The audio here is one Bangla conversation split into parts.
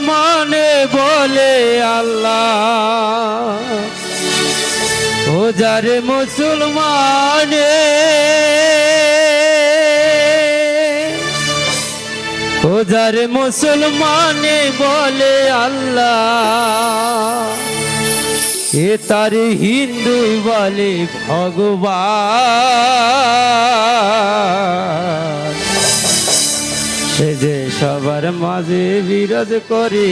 মানে বলে আল্লাহ। ও যারে মুসলমানে। ও যারে মুসলমানে বলে আল্লাহ। এ তার হিন্দু বলে ভগবান। সে যে সবার মাঝে বিরাজ করে,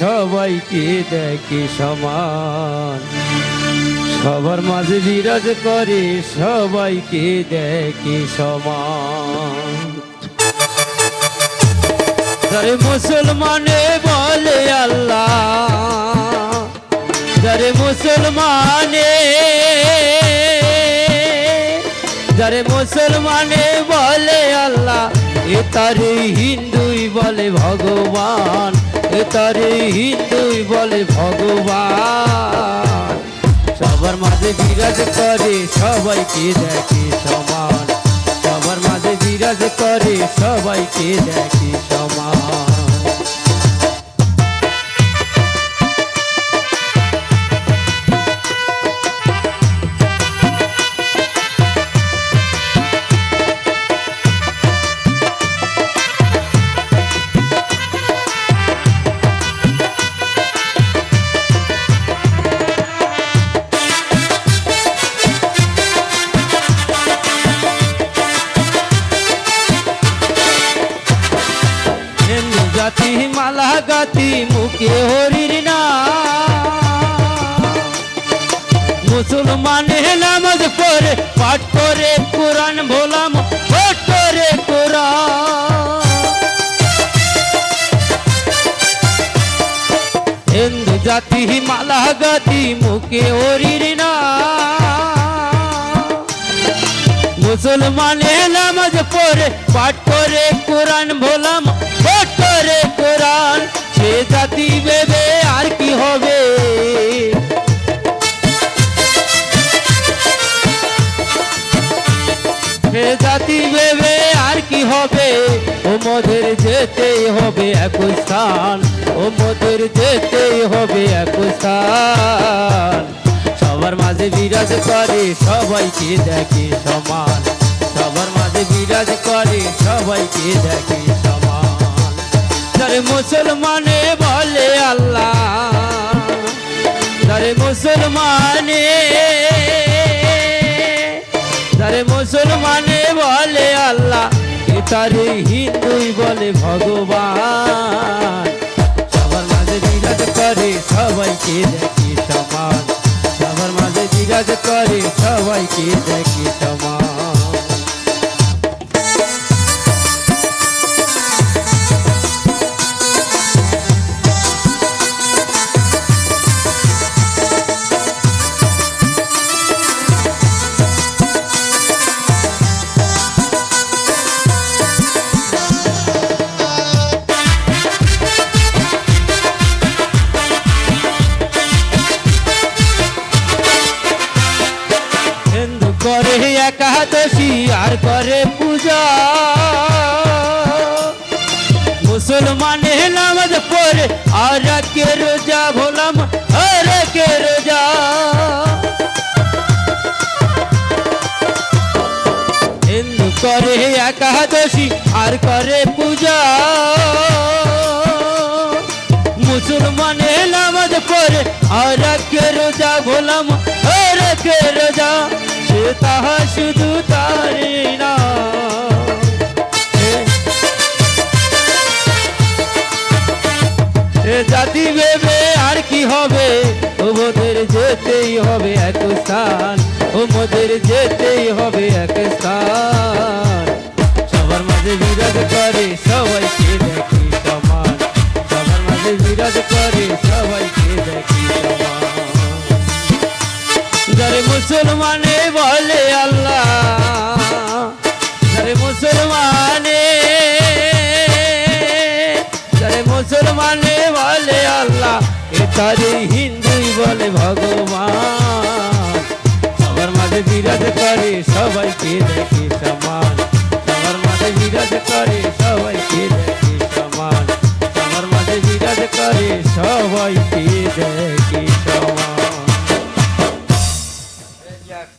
সবাইকে দেখি সমান। সবার মাঝে বিরাজ করে, সবাইকে দেখি সমান। যারে মুসলমানে বলে আল্লাহ, যারে মুসলমানে যারে মুসলমানে বলে আল্লাহ, এ তারে হিন্দুই বলে ভগবান, এ তারে হিন্দুই বলে ভগবান। সবার মাঝে বিরাজ করে, সবাইকে দেখে সমান। সবার মাঝে বিরাজ করে, সবাইকে দেখে সমান। মালা গাতি মুখে হরির না। মুসলমানে নামাজ পড়ে, পাঠ করে কোরআন ভোলাম পাঠ করে কোরআন। হিন্দু জাতি মালা গাতি মুখে হরির না। মুসলমানে নামাজ পড়ে, পাঠ করে কোরআন ভোলাম সে জাতি, ভেবে আর কি হবে? ও মোদের যেতেই হবে এক স্থান। ও মোদের যেতেই হবে এক স্থান। সবার মাঝে বিরাজ করে, সবাইকে দেখে সমান। সবার মাঝে বিরাজ করে, সবাইকে দেখে সমান। যারে মুসলমানে বলে আল্লাহ, যারে মুসলমানে যারে মুসলমানে বলে আল্লাহ তারে হিন্দুই বলে ভগবান। সবার মাঝে বিরাজ করে সবাইকে দেখি সমান সবার মাঝে বিরাজ করে সবাইকে দেখি সমান মুসলমানে নামাজ পড়ে আর কে রোজা ভোলাম, আর কে রোজা। করে একাদশী, আর করে পূজা। মুসলমানে নামাজ পড়ে আর কে রোজা ভোলাম, আর কে রোজা। সে তাহা শুধু তারি মোদের যেতেই হবে এক স্থান, ও মোদের যেতেই হবে এক স্থান। সবার মাঝে বিরাজ করে তারে হিন্দুই বলে ভগবান। সবার মাঝে বিরাজ করে সবাইকে দেখে সমান। সবার মাঝে বিরাজ করে সবাইকে